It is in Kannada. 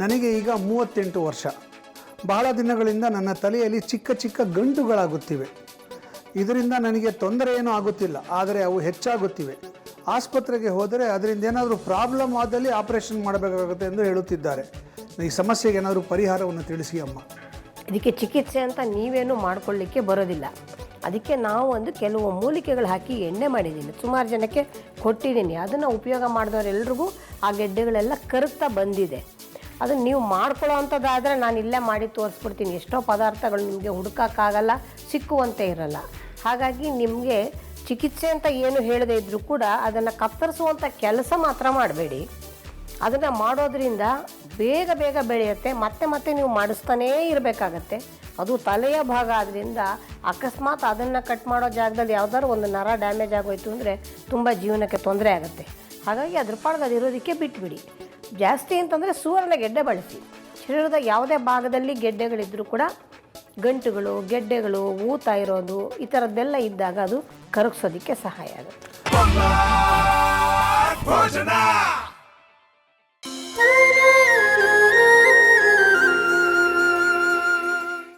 ನನಗೆ ಈಗ ಮೂವತ್ತೆಂಟು ವರ್ಷ. ಬಹಳ ದಿನಗಳಿಂದ ನನ್ನ ತಲೆಯಲ್ಲಿ ಚಿಕ್ಕ ಚಿಕ್ಕ ಗಂಟುಗಳಾಗುತ್ತಿವೆ. ಇದರಿಂದ ನನಗೆ ತೊಂದರೆ ಏನೂ ಆಗುತ್ತಿಲ್ಲ, ಆದರೆ ಅವು ಹೆಚ್ಚಾಗುತ್ತಿವೆ. ಆಸ್ಪತ್ರೆಗೆ ಹೋದರೆ ಅದರಿಂದ ಏನಾದರೂ ಪ್ರಾಬ್ಲಮ್ ಆದಲ್ಲಿ ಆಪರೇಷನ್ ಮಾಡಬೇಕಾಗುತ್ತೆ ಎಂದು ಹೇಳುತ್ತಿದ್ದಾರೆ. ಈ ಸಮಸ್ಯೆಗೆ ಏನಾದರೂ ಪರಿಹಾರವನ್ನು ತಿಳಿಸಿ ಅಮ್ಮ. ಇದಕ್ಕೆ ಚಿಕಿತ್ಸೆ ಅಂತ ನೀವೇನು ಮಾಡಿಕೊಳ್ಳಿಕ್ಕೆ ಬರೋದಿಲ್ಲ. ಅದಕ್ಕೆ ನಾವು ಒಂದು ಕೆಲವು ಮೂಲಿಕೆಗಳು ಹಾಕಿ ಎಣ್ಣೆ ಮಾಡಿದ್ದೀನಿ. ಸುಮಾರು ಜನಕ್ಕೆ ಕೊಟ್ಟಿದ್ದೀನಿ. ಅದನ್ನು ಉಪಯೋಗ ಮಾಡಿದವರೆಲ್ಲರಿಗೂ ಆ ಗೆಡ್ಡೆಗಳೆಲ್ಲ ಕರಗ್ತಾ ಬಂದಿದೆ. ಅದನ್ನು ನೀವು ಮಾಡ್ಕೊಳ್ಳೋ ಅಂಥದ್ದಾದರೆ ನಾನು ಇಲ್ಲೇ ಮಾಡಿ ತೋರಿಸ್ಬಿಡ್ತೀನಿ. ಎಷ್ಟೋ ಪದಾರ್ಥಗಳು ನಿಮಗೆ ಹುಡುಕೋಕ್ಕಾಗಲ್ಲ, ಸಿಕ್ಕುವಂತೆ ಇರಲ್ಲ. ಹಾಗಾಗಿ ನಿಮಗೆ ಚಿಕಿತ್ಸೆ ಅಂತ ಏನು ಹೇಳದೇ ಇದ್ದರೂ ಕೂಡ ಅದನ್ನು ಕತ್ತರಿಸುವಂಥ ಕೆಲಸ ಮಾತ್ರ ಮಾಡಬೇಡಿ. ಅದನ್ನು ಮಾಡೋದ್ರಿಂದ ಬೇಗ ಬೇಗ ಬೆಳೆಯುತ್ತೆ. ಮತ್ತೆ ಮತ್ತೆ ನೀವು ಮಾಡಿಸ್ತಾನೇ ಇರಬೇಕಾಗತ್ತೆ. ಅದು ತಲೆಯ ಭಾಗ ಆದ್ದರಿಂದ ಅಕಸ್ಮಾತ್ ಅದನ್ನು ಕಟ್ ಮಾಡೋ ಜಾಗದಲ್ಲಿ ಯಾವ್ದಾದ್ರು ಒಂದು ನರ ಡ್ಯಾಮೇಜ್ ಆಗೋಯ್ತು ಅಂದರೆ ತುಂಬ ಜೀವನಕ್ಕೆ ತೊಂದರೆ ಆಗುತ್ತೆ. ಹಾಗಾಗಿ ಅದ್ರ ಪಾಡ್ಗೆ ಅದಿರೋದಕ್ಕೆ ಬಿಟ್ಬಿಡಿ. ಜಾಸ್ತಿ ಅಂತಂದರೆ ಸುವರ್ಣ ಗೆಡ್ಡೆ ಬಳಸಿ. ಶರೀರದ ಯಾವುದೇ ಭಾಗದಲ್ಲಿ ಗೆಡ್ಡೆಗಳಿದ್ದರೂ ಕೂಡ ಗಂಟುಗಳು, ಗೆಡ್ಡೆಗಳು, ಊತ ಇರೋದು, ಈ ಥರದ್ದೆಲ್ಲ ಇದ್ದಾಗ ಅದು ಕರಗಿಸೋದಕ್ಕೆ ಸಹಾಯ ಆಗುತ್ತೆ.